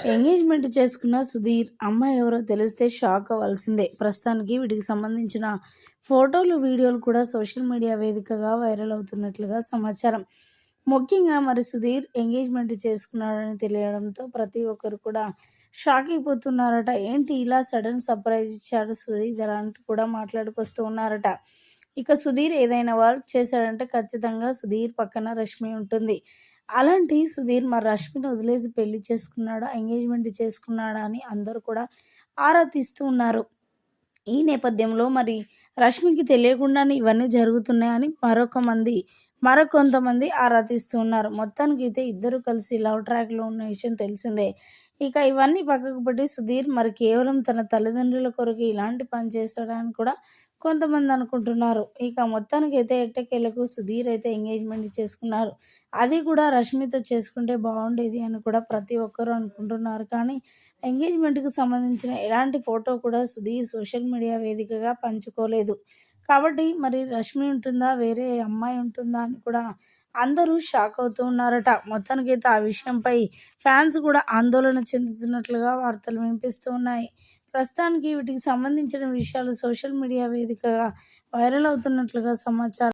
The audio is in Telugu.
ఎంగేజ్మెంట్ చేసుకున్న సుధీర్ అమ్మాయి ఎవరో తెలిస్తే షాక్ అవ్వాల్సిందే. ప్రస్తుతానికి వీటికి సంబంధించిన ఫోటోలు వీడియోలు కూడా సోషల్ మీడియా వేదికగా వైరల్ అవుతున్నట్లుగా సమాచారం. ముఖ్యంగా మరి సుధీర్ ఎంగేజ్మెంట్ చేసుకున్నాడని తెలియడంతో ప్రతి ఒక్కరు కూడా షాక్ అయిపోతున్నారట. ఏంటి ఇలా సడన్ సర్ప్రైజ్ ఇచ్చాడు సుధీర్ అంటూ కూడా మాట్లాడుకొస్తూ ఉన్నారట. ఇక సుధీర్ ఏదైనా వర్క్ చేశాడంటే ఖచ్చితంగా సుధీర్ పక్కన రష్మి ఉంటుంది. అలాంటి సుధీర్ మరి రష్మిని వదిలేసి పెళ్ళి చేసుకున్నాడా ఎంగేజ్మెంట్ చేసుకున్నాడా అని అందరూ కూడా ఆరా తీస్తూ ఉన్నారు. ఈ నేపథ్యంలో మరి రష్మికి తెలియకుండానే ఇవన్నీ జరుగుతున్నాయని మరొక మంది మరొకొంతమంది ఆరా తీస్తూ ఉన్నారు. మొత్తానికి అయితే ఇద్దరు కలిసి లవ్ ట్రాక్లో ఉన్న విషయం తెలిసిందే. ఇక ఇవన్నీ పక్కకు పెట్టి సుధీర్ మరి కేవలం తన తల్లిదండ్రుల కొరకు ఇలాంటి పని చేస్తాడని కూడా కొంతమంది అనుకుంటున్నారు. ఇక మొత్తానికి అయితే ఎట్టకేలకు సుధీర్ అయితే ఎంగేజ్మెంట్ చేసుకున్నారు. అది కూడా రష్మితో చేసుకుంటే బాగుండేది అని కూడా ప్రతి ఒక్కరూ అనుకుంటున్నారు. కానీ ఎంగేజ్మెంట్కి సంబంధించిన ఎలాంటి ఫోటో కూడా సుధీర్ సోషల్ మీడియా వేదికగా పంచుకోలేదు. కాబట్టి మరి రష్మి ఉంటుందా? వేరే అమ్మాయి ఉంటుందా అని కూడా అందరూ షాక్ అవుతూ ఉన్నారట. మొత్తానికైతే ఆ విషయంపై ఫ్యాన్స్ కూడా ఆందోళన చెందుతున్నట్లుగా వార్తలు వినిపిస్తూ ఉన్నాయి. ప్రస్తుతానికి వీటికి సంబంధించిన విషయాలు సోషల్ మీడియా వేదికగా వైరల్ అవుతున్నట్లుగా సమాచారం